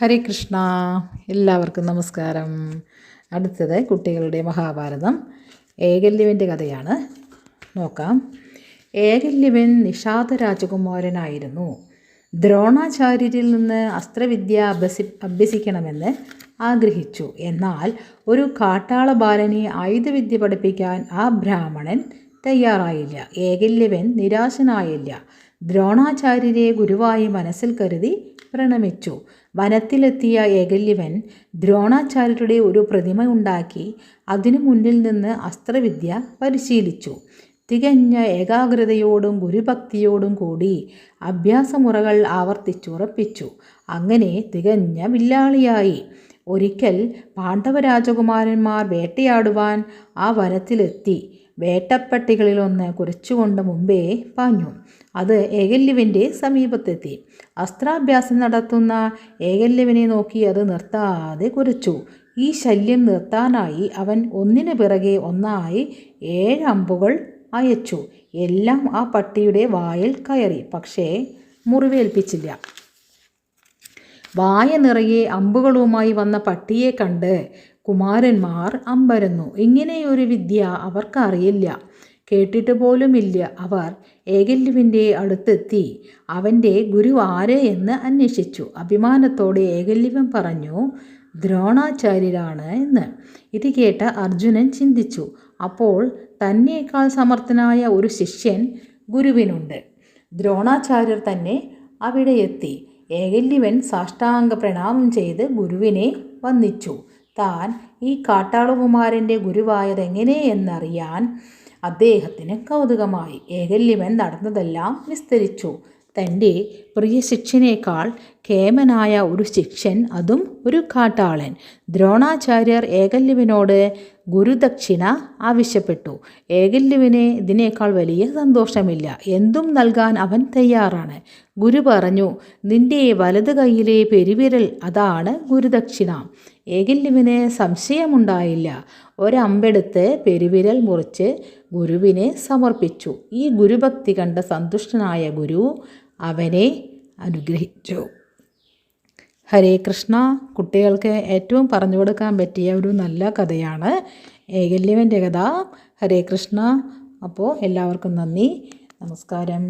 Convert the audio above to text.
ഹരേ കൃഷ്ണ. എല്ലാവർക്കും നമസ്കാരം. അടുത്തത് കുട്ടികളുടെ മഹാഭാരതം. ഏകല്യവന്റെ കഥയാണ്. നോക്കാം. ഏകല്യവൻ നിഷാദ രാജകുമാരനായിരുന്നു. ദ്രോണാചാര്യരിൽ നിന്ന് അസ്ത്രവിദ്യ അഭ്യസി അഭ്യസിക്കണമെന്ന് ആഗ്രഹിച്ചു. എന്നാൽ ഒരു കാട്ടാള ബാലനെ ആയുധവിദ്യ പഠിപ്പിക്കാൻ ആ ബ്രാഹ്മണൻ തയ്യാറായില്ല. ഏകല്യവൻ നിരാശനായില്ല. ദ്രോണാചാര്യരെ ഗുരുവായി മനസ്സിൽ കരുതി പ്രണമിച്ചു. വനത്തിലെത്തിയ ഏകല്യവൻ ദ്രോണാചാര്യരുടെ ഒരു പ്രതിമ ഉണ്ടാക്കി അതിനു മുന്നിൽ നിന്ന് അസ്ത്രവിദ്യ പരിശീലിച്ചു. തികഞ്ഞ ഏകാഗ്രതയോടും ഗുരുഭക്തിയോടും കൂടി അഭ്യാസമുറകൾ ആവർത്തിച്ചുറപ്പിച്ചു. അങ്ങനെ തികഞ്ഞ വില്ലാളിയായി. ഒരിക്കൽ പാണ്ഡവരാജകുമാരന്മാർ വേട്ടയാടുവാൻ ആ വനത്തിലെത്തി. വേട്ടപ്പട്ടികളിലൊന്ന് കുരച്ചുകൊണ്ട് മുമ്പേ പാഞ്ഞു. അത് ഏകല്യവിന്റെ സമീപത്തെത്തി. അസ്ത്രാഭ്യാസം നടത്തുന്ന ഏകല്യവിനെ നോക്കി അത് നിർത്താതെ കുരച്ചു. ഈ ശല്യം നിർത്താനായി അവൻ ഒന്നിനു പിറകെ ഒന്നായി ഏഴ് അമ്പുകൾ അയച്ചു. എല്ലാം ആ പട്ടിയുടെ വായിൽ കയറി. പക്ഷേ മുറിവേൽപ്പിച്ചില്ല. വായ നിറയെ അമ്പുകളുമായി വന്ന പട്ടിയെ കണ്ട് കുമാരന്മാർ അമ്പരന്നു. ഇങ്ങനെയൊരു വിദ്യ അവർക്കറിയില്ല. കേട്ടിട്ട് പോലുമില്ല. അവർ ഏകല്യുവിന്റെ അടുത്തെത്തി. അവന്റെ ഗുരു ആര് എന്ന് അന്വേഷിച്ചു. അഭിമാനത്തോടെ ഏകല്യവൻ പറഞ്ഞു ദ്രോണാചാര്യരാണ് എന്ന്. ഇത് കേട്ട അർജുനൻ ചിന്തിച്ചു. അപ്പോൾ തന്നേക്കാൾ സമർത്ഥനായ ഒരു ശിഷ്യൻ ഗുരുവിനുണ്ട്. ദ്രോണാചാര്യർ തന്നെ അവിടെ എത്തി. ഏകല്യവൻ സാഷ്ടാംഗ പ്രണാമം ചെയ്ത് ഗുരുവിനെ വന്ദിച്ചു. താൻ ഈ കാട്ടാളകുമാരന്റെ ഗുരുവായതെങ്ങനെയെന്നറിയാൻ അദ്ദേഹത്തിന് കൗതുകമായി. ഏകല്യവൻ നടന്നതെല്ലാം വിസ്തരിച്ചു. തന്റെ പ്രിയ ശിക്ഷനേക്കാൾ കേമനായ ഒരു ശിക്ഷൻ അതും ഒരു കാട്ടാളൻ. ദ്രോണാചാര്യർ ഏകല്യവിനോട് ഗുരുദക്ഷിണ ആവശ്യപ്പെട്ടു. ഏകല്യവിന് ഇതിനേക്കാൾ വലിയ സന്തോഷമില്ല. എന്തും നൽകാൻ അവൻ തയ്യാറാണ്. ഗുരു പറഞ്ഞു നിന്റെ വലത് കൈയിലെ പെരുവിരൽ അതാണ് ഗുരുദക്ഷിണ. ഏകല്യവിന് സംശയമുണ്ടായില്ല. ഒരമ്പെടുത്ത് പെരുവിരൽ മുറിച്ച് ഗുരുവിനെ സമർപ്പിച്ചു. ഈ ഗുരുഭക്തി കണ്ട സന്തുഷ്ടനായ ഗുരു അവനെ അനുഗ്രഹിച്ചു. ഹരേ കൃഷ്ണ. കുട്ടികൾക്ക് ഏറ്റവും പറഞ്ഞു കൊടുക്കാൻ പറ്റിയ ഒരു നല്ല കഥയാണ് ഏകല്യവന്റെ കഥ. ഹരേ കൃഷ്ണ. അപ്പോൾ എല്ലാവർക്കും നന്ദി. നമസ്കാരം.